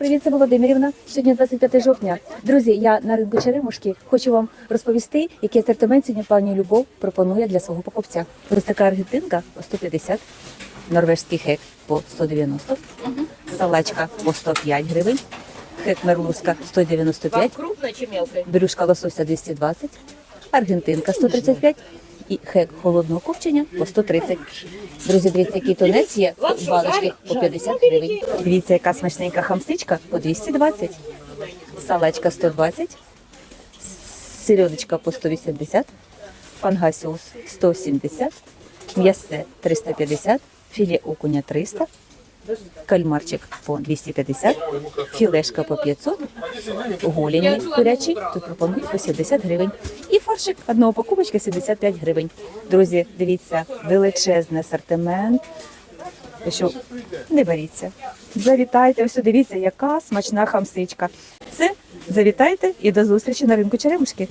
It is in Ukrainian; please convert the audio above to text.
Привіт, це Володимирівна. Сьогодні 25 жовтня. Друзі, я на ринку Черемушки хочу вам розповісти, який асортимент сьогодні пані Любов пропонує для свого покупця. Ось така аргентинка по 150, норвежський хек по 190, салачка по 105 гривень, хек мерлузка 195, Крупная чи мелкая? брюшка лосося 220, аргентинка 135 і хек холодного копчення по 130. Друзі, дивіться, який тунець є. В по 50 гривень. Дивіться, яка смачненька хамстичка по 220, салачка 120, сельодочка по 180, пангасіус 170, м'ясце 350, філе окуня 300, кальмарчик по 250, філешка по 500, голені курячі, тут пропонують по 70 гривень. І фаршик одного покупочка 75 гривень. Друзі, дивіться, величезний асортимент. Що, не боріться. Завітайте, ось дивіться, яка смачна хамсичка. Все, завітайте і до зустрічі на ринку Черемушки.